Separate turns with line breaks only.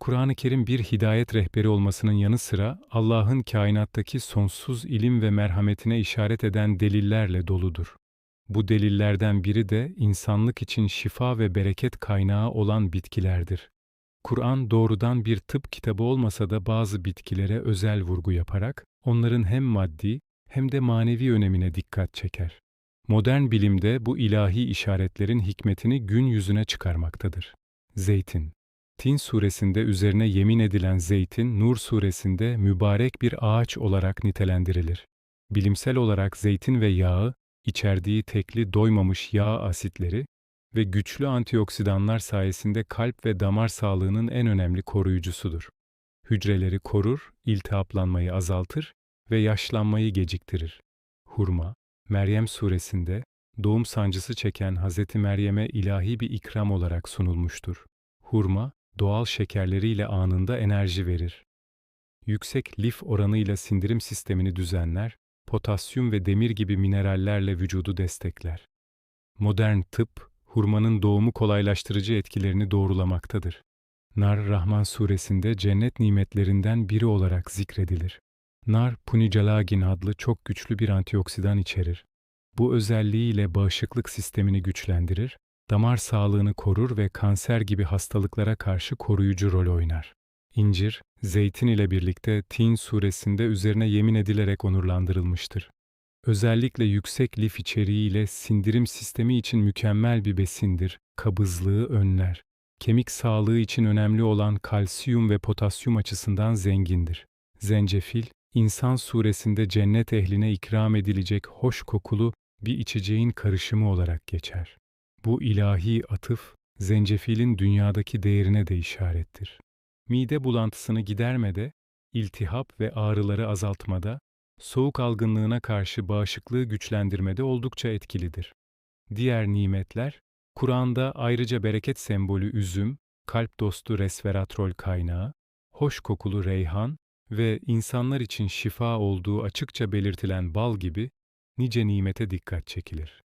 Kur'an-ı Kerim bir hidayet rehberi olmasının yanı sıra Allah'ın kainattaki sonsuz ilim ve merhametine işaret eden delillerle doludur. Bu delillerden biri de insanlık için şifa ve bereket kaynağı olan bitkilerdir. Kur'an doğrudan bir tıp kitabı olmasa da bazı bitkilere özel vurgu yaparak onların hem maddi hem de manevi önemine dikkat çeker. Modern bilimde bu ilahi işaretlerin hikmetini gün yüzüne çıkarmaktadır. Zeytin Tin suresinde üzerine yemin edilen zeytin, Nur suresinde mübarek bir ağaç olarak nitelendirilir. Bilimsel olarak zeytin ve yağı, içerdiği tekli doymamış yağ asitleri ve güçlü antioksidanlar sayesinde kalp ve damar sağlığının en önemli koruyucusudur. Hücreleri korur, iltihaplanmayı azaltır ve yaşlanmayı geciktirir. Hurma, Meryem suresinde doğum sancısı çeken Hz. Meryem'e ilahi bir ikram olarak sunulmuştur. Hurma, doğal şekerleriyle anında enerji verir. Yüksek lif oranıyla sindirim sistemini düzenler, potasyum ve demir gibi minerallerle vücudu destekler. Modern tıp, hurmanın doğumu kolaylaştırıcı etkilerini doğrulamaktadır. Nar Rahman suresinde cennet nimetlerinden biri olarak zikredilir. Nar, punicalagin adlı çok güçlü bir antioksidan içerir. Bu özelliğiyle bağışıklık sistemini güçlendirir, damar sağlığını korur ve kanser gibi hastalıklara karşı koruyucu rol oynar. İncir, zeytin ile birlikte Tin suresinde üzerine yemin edilerek onurlandırılmıştır. Özellikle yüksek lif içeriğiyle sindirim sistemi için mükemmel bir besindir, kabızlığı önler. Kemik sağlığı için önemli olan kalsiyum ve potasyum açısından zengindir. Zencefil, İnsan suresinde cennet ehline ikram edilecek hoş kokulu bir içeceğin karışımı olarak geçer. Bu ilahi atıf, zencefilin dünyadaki değerine de işarettir. Mide bulantısını gidermede, iltihap ve ağrıları azaltmada, soğuk algınlığına karşı bağışıklığı güçlendirmede oldukça etkilidir. Diğer nimetler, Kur'an'da ayrıca bereket sembolü üzüm, kalp dostu resveratrol kaynağı, hoş kokulu reyhan ve insanlar için şifa olduğu açıkça belirtilen bal gibi nice nimete dikkat çekilir.